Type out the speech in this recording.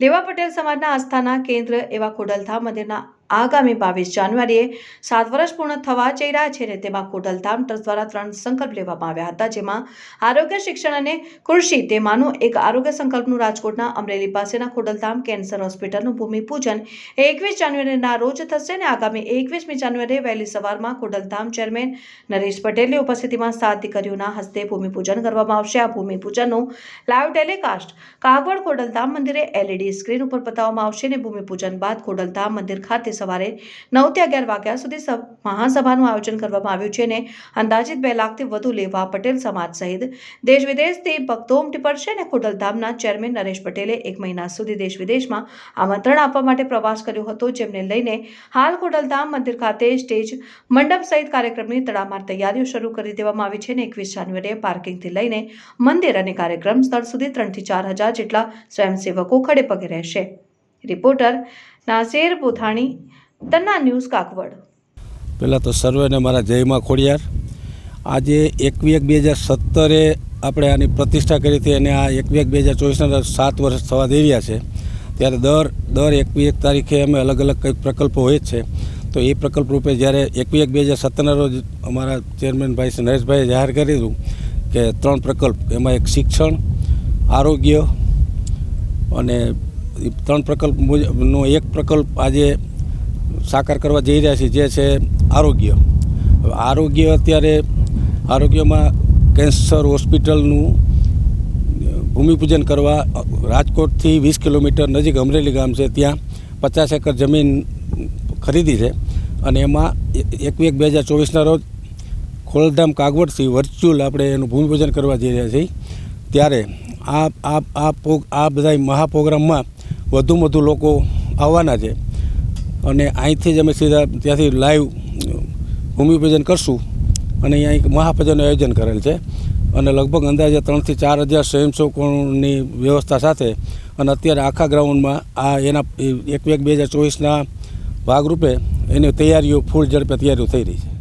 દેવા પટેલ સમાજના આસ્થાના કેન્દ્ર એવા ખોડલધામ મંદિરના આગામી બાવીસ જાન્યુઆરીએ સાત વર્ષ પૂર્ણ થવા જઈ રહ્યા છે અને તેમાં ખોડલધામ ટ્રસ્ટ દ્વારા ત્રણ સંકલ્પ લેવામાં આવ્યા હતા. જેમાં આરોગ્ય શિક્ષણ અને કૃષિ, તેમાંનું એક આરોગ્ય સંકલ્પનું રાજકોટના અમરેલી પાસેના ખોડલધામ કેન્સર હોસ્પિટલનું ભૂમિપૂજન એકવીસ જાન્યુઆરીના રોજ થશે અને આગામી એકવીસમી જાન્યુઆરીએ વહેલી સવારમાં ખોડલધામ ચેરમેન નરેશ પટેલની ઉપસ્થિતિમાં સાત દીકરીઓના હસ્તે ભૂમિપૂજન કરવામાં આવશે. આ ભૂમિપૂજનનું લાઈવ ટેલિકાસ્ટ કાગવડ ખોડલધામ મંદિરે એલઈડી સ્ક્રીન ઉપર બતાવવામાં આવશે અને ભૂમિપૂજન બાદ ખોડલધામ મંદિર ખાતે સવારે નવથી અગિયાર વાગ્યા સુધી મહાસભાનું આયોજન કરવામાં આવ્યું છે અને અંદાજિત બે લાખથી વધુ લેવા પટેલ સમાજ સહિત દેશ વિદેશથી ભક્તો ઉમટી પડશે અને ખોડલધામના ચેરમેન નરેશ પટેલે એક મહિના સુધી દેશ વિદેશમાં આમંત્રણ આપવા માટે પ્રવાસ કર્યો હતો, જેમને લઈને હાલ ખોડલધામ મંદિર ખાતે સ્ટેજ મંડપ સહિત કાર્યક્રમની તડામાર તૈયારીઓ શરૂ કરી દેવામાં આવી છે અને એકવીસ જાન્યુઆરીએ પાર્કિંગથી લઈને મંદિર અને કાર્યક્રમ સ્થળ સુધી ત્રણથી ચાર હજાર જેટલા સ્વયંસેવકો ખડે પગે રહેશે. Reporter Naser Pothani, Tanna news Kakvad. પહેલાં તો સર્વેને મારા જયમાં ખોડિયાર. આજે એકવી એક બે હજાર સત્તરે આપણે આની પ્રતિષ્ઠા કરી હતી અને આ એકવી એક બે હજાર ચોવીસના સાત વર્ષ થવા દઈ રહ્યા છે. ત્યારે દર દર એકવી એક તારીખે અમે અલગ અલગ કંઈક પ્રકલ્પો હોય જ છે. તો એ પ્રકલ્પ રૂપે જ્યારે એકવી એક બે હજાર સત્તરના રોજ અમારા ચેરમેન ભાઈ શ્રી નરેશભાઈએ જાહેર કરી દીધું કે ત્રણ પ્રકલ્પ, એમાં એક શિક્ષણ, આરોગ્ય અને ત્રણ પ્રકલ્પ મુજબનો એક પ્રકલ્પ આજે સાકાર કરવા જઈ રહ્યા છીએ જે છે આરોગ્ય. આરોગ્ય અત્યારે આરોગ્યમાં કેન્સર હોસ્પિટલનું ભૂમિપૂજન કરવા રાજકોટથી વીસ કિલોમીટર નજીક અમરેલી ગામ છે, ત્યાં પચાસ એકર જમીન ખરીદી છે અને એમાં એક બે હજાર ચોવીસના રોજ ખોલધામ કાગવડથી વર્ચ્યુઅલ આપણે એનું ભૂમિપૂજન કરવા જઈ રહ્યા છીએ. ત્યારે આ આ પ્રો- આ બધા મહાપ્રોગ્રામમાં વધુમાં વધુ લોકો આવવાના છે. અને અહીંથી જ અમે સીધા ત્યાંથી લાઈવ ભૂમિપૂજન કરશું. અને અહીંયા એક મહાપૂજનનું આયોજન કરેલ છે. અને લગભગ અંદાજે ત્રણથી ચાર હજાર સ્વયંસેવકોની વ્યવસ્થા સાથે અને અત્યારે આખા ગ્રાઉન્ડમાં આ એના એક બે હજાર ચોવીસના ભાગરૂપે એની તૈયારીઓ ફૂલ ઝડપે તૈયારીઓ થઈ રહી છે.